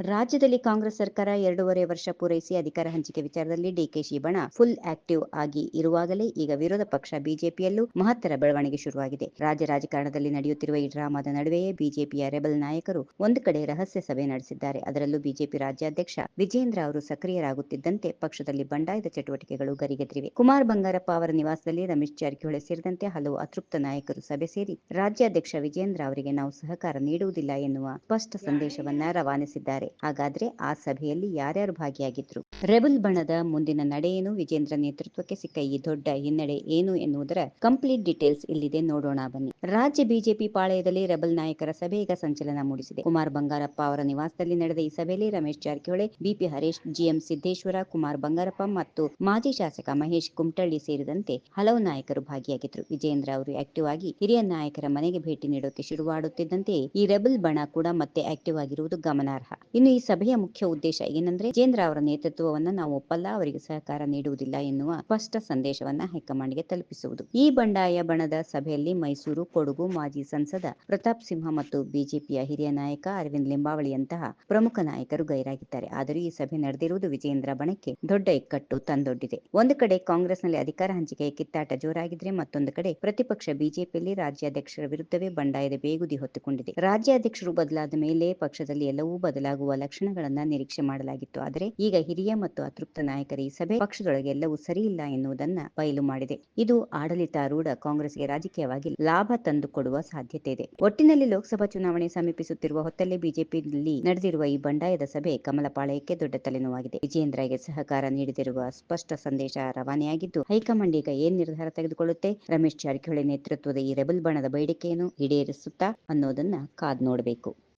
ರಾಜ್ಯದಲ್ಲಿ ಕಾಂಗ್ರೆಸ್ ಸರ್ಕಾರ ಎರಡೂವರೆ ವರ್ಷ ಪೂರೈಸಿ ಅಧಿಕಾರ ಹಂಚಿಕೆ ವಿಚಾರದಲ್ಲಿ ಡಿಕೆಶಿ ಬಣ ಫುಲ್ ಆಕ್ಟಿವ್ ಆಗಿ ಇರುವಾಗಲೇ ಈಗ ವಿರೋಧ ಪಕ್ಷ ಬಿಜೆಪಿಯಲ್ಲೂ ಮಹತ್ತರ ಬೆಳವಣಿಗೆ ಶುರುವಾಗಿದೆ. ರಾಜ್ಯ ರಾಜಕಾರಣದಲ್ಲಿ ನಡೆಯುತ್ತಿರುವ ಈ ಡ್ರಾಮಾದ ನಡುವೆಯೇ ಬಿಜೆಪಿಯ ರೆಬಲ್ ನಾಯಕರು ಒಂದು ಕಡೆ ರಹಸ್ಯ ಸಭೆ ನಡೆಸಿದ್ದಾರೆ. ಅದರಲ್ಲೂ ಬಿಜೆಪಿ ರಾಜ್ಯಾಧ್ಯಕ್ಷ ವಿಜೇಂದ್ರ ಅವರು ಸಕ್ರಿಯರಾಗುತ್ತಿದ್ದಂತೆ ಪಕ್ಷದಲ್ಲಿ ಬಂಡಾಯದ ಚಟುವಟಿಕೆಗಳು ಗರಿಗೆದರಿವೆ. ಕುಮಾರ್ ಬಂಗಾರಪ್ಪ ಅವರ ನಿವಾಸದಲ್ಲಿ ರಮೇಶ್ ಜಾರಕಿಹೊಳಿ ಸೇರಿದಂತೆ ಹಲವು ಅತೃಪ್ತ ನಾಯಕರು ಸಭೆ ಸೇರಿ ರಾಜ್ಯಾಧ್ಯಕ್ಷ ವಿಜೇಂದ್ರ ಅವರಿಗೆ ನಾವು ಸಹಕಾರ ನೀಡುವುದಿಲ್ಲ ಎನ್ನುವ ಸ್ಪಷ್ಟ ಸಂದೇಶವನ್ನ ರವಾನಿಸಿದ್ದಾರೆ. ಹಾಗಾದ್ರೆ ಆ ಸಭೆಯಲ್ಲಿ ಯಾರ್ಯಾರು ಭಾಗಿಯಾಗಿದ್ರು? ರೆಬಲ್ ಬಣದ ಮುಂದಿನ ನಡೆಯೇನು? ವಿಜೇಂದ್ರ ನೇತೃತ್ವಕ್ಕೆ ಸಿಕ್ಕ ಈ ದೊಡ್ಡ ಹಿನ್ನಡೆ ಏನು ಎನ್ನುವುದರ ಕಂಪ್ಲೀಟ್ ಡೀಟೇಲ್ಸ್ ಇಲ್ಲಿದೆ, ನೋಡೋಣ ಬನ್ನಿ. ರಾಜ್ಯ ಬಿಜೆಪಿ ಪಾಳಯದಲ್ಲಿ ರೆಬಲ್ ನಾಯಕರ ಸಭೆ ಈಗ ಸಂಚಲನ ಮೂಡಿಸಿದೆ. ಕುಮಾರ್ ಬಂಗಾರಪ್ಪ ಅವರ ನಿವಾಸದಲ್ಲಿ ನಡೆದ ಈ ಸಭೆಯಲ್ಲಿ ರಮೇಶ್ ಜಾರಕಿಹೊಳಿ, ಬಿಪಿ ಹರೀಶ್, ಜಿಎಂ ಸಿದ್ದೇಶ್ವರ, ಕುಮಾರ್ ಬಂಗಾರಪ್ಪ ಮತ್ತು ಮಾಜಿ ಶಾಸಕ ಮಹೇಶ್ ಕುಮಟಳ್ಳಿ ಸೇರಿದಂತೆ ಹಲವು ನಾಯಕರು ಭಾಗಿಯಾಗಿದ್ರು. ವಿಜೇಂದ್ರ ಅವರು ಆಕ್ಟಿವ್ ಆಗಿ ಹಿರಿಯ ನಾಯಕರ ಮನೆಗೆ ಭೇಟಿ ನೀಡೋಕೆ ಶುರುವಾಡುತ್ತಿದ್ದಂತೆಯೇ ಈ ರೆಬಲ್ ಬಣ ಕೂಡ ಮತ್ತೆ ಆಕ್ಟಿವ್ ಆಗಿರುವುದು ಗಮನಾರ್ಹ. ಇನ್ನು ಈ ಸಭೆಯ ಮುಖ್ಯ ಉದ್ದೇಶ ಏನಂದ್ರೆ, ಜೇಂದ್ರ ಅವರ ನೇತೃತ್ವವನ್ನು ನಾವು ಒಪ್ಪಲ್ಲ, ಅವರಿಗೆ ಸಹಕಾರ ನೀಡುವುದಿಲ್ಲ ಎನ್ನುವ ಸ್ಪಷ್ಟ ಸಂದೇಶವನ್ನ ಹೈಕಮಾಂಡ್ಗೆ ತಲುಪಿಸುವುದು. ಈ ಬಂಡಾಯ ಬಣದ ಸಭೆಯಲ್ಲಿ ಮೈಸೂರು, ಕೊಡಗು, ಮಾಜಿ ಸಂಸದ ಪ್ರತಾಪ್ ಸಿಂಹ ಮತ್ತು ಬಿಜೆಪಿಯ ಹಿರಿಯ ನಾಯಕ ಅರವಿಂದ್ ಲಿಂಬಾವಳಿಯಂತಹ ಪ್ರಮುಖ ನಾಯಕರು ಗೈರಾಗಿದ್ದಾರೆ. ಆದರೂ ಈ ಸಭೆ ನಡೆದಿರುವುದು ವಿಜೇಂದ್ರ ಬಣಕ್ಕೆ ದೊಡ್ಡ ಇಕ್ಕಟ್ಟು ತಂದೊಡ್ಡಿದೆ. ಒಂದು ಕಡೆ ಕಾಂಗ್ರೆಸ್ನಲ್ಲಿ ಅಧಿಕಾರ ಹಂಚಿಕೆ ಕಿತ್ತಾಟ ಜೋರಾಗಿದ್ರೆ ಮತ್ತೊಂದು ಕಡೆ ಪ್ರತಿಪಕ್ಷ ಬಿಜೆಪಿಯಲ್ಲಿ ರಾಜ್ಯಾಧ್ಯಕ್ಷರ ವಿರುದ್ಧವೇ ಬಂಡಾಯದ ಬೇಗುದಿ ಹೊತ್ತುಕೊಂಡಿದೆ. ರಾಜ್ಯಾಧ್ಯಕ್ಷರು ಬದಲಾದ ಮೇಲೆ ಪಕ್ಷದಲ್ಲಿ ಎಲ್ಲವೂ ಬದಲಾಗುವ ಲಕ್ಷಣಗಳನ್ನ ನಿರೀಕ್ಷೆ ಮಾಡಲಾಗಿತ್ತು. ಆದರೆ ಈಗ ಹಿರಿಯ ಮತ್ತು ಅತೃಪ್ತ ನಾಯಕರ ಈ ಸಭೆ ಪಕ್ಷದೊಳಗೆ ಎಲ್ಲವೂ ಸರಿಯಿಲ್ಲ ಎನ್ನುವುದನ್ನ ಬಯಲು ಮಾಡಿದೆ. ಇದು ಆಡಳಿತಾರೂಢ ಕಾಂಗ್ರೆಸ್ಗೆ ರಾಜಕೀಯವಾಗಿ ಲಾಭ ತಂದುಕೊಡುವ ಸಾಧ್ಯತೆ ಇದೆ ಒಟ್ಟಿನಲ್ಲಿ ಲೋಕಸಭಾ ಚುನಾವಣೆ ಸಮೀಪಿಸುತ್ತಿರುವ ಹೊತ್ತಲ್ಲೇ ಬಿಜೆಪಿಯಲ್ಲಿ ನಡೆದಿರುವ ಈ ಬಂಡಾಯದ ಸಭೆ ಕಮಲಪಾಳಯಕ್ಕೆ ದೊಡ್ಡ ತಲೆನೋವಾಗಿದೆ. ವಿಜೇಂದ್ರಗೆ ಸಹಕಾರ ನೀಡದಿರುವ ಸ್ಪಷ್ಟ ಸಂದೇಶ ರವಾನೆಯಾಗಿದ್ದು, ಹೈಕಮಾಂಡ್ ಈಗ ಏನ್ ನಿರ್ಧಾರ ತೆಗೆದುಕೊಳ್ಳುತ್ತೆ? ರಮೇಶ್ ಜಾರಕಿಹೊಳಿ ನೇತೃತ್ವದ ಈ ರೆಬಲ್ ಬಣದ ಬೇಡಿಕೆಯನ್ನು ಈಡೇರಿಸುತ್ತಾ ಅನ್ನೋದನ್ನ ಕಾದ್ ನೋಡಬೇಕು.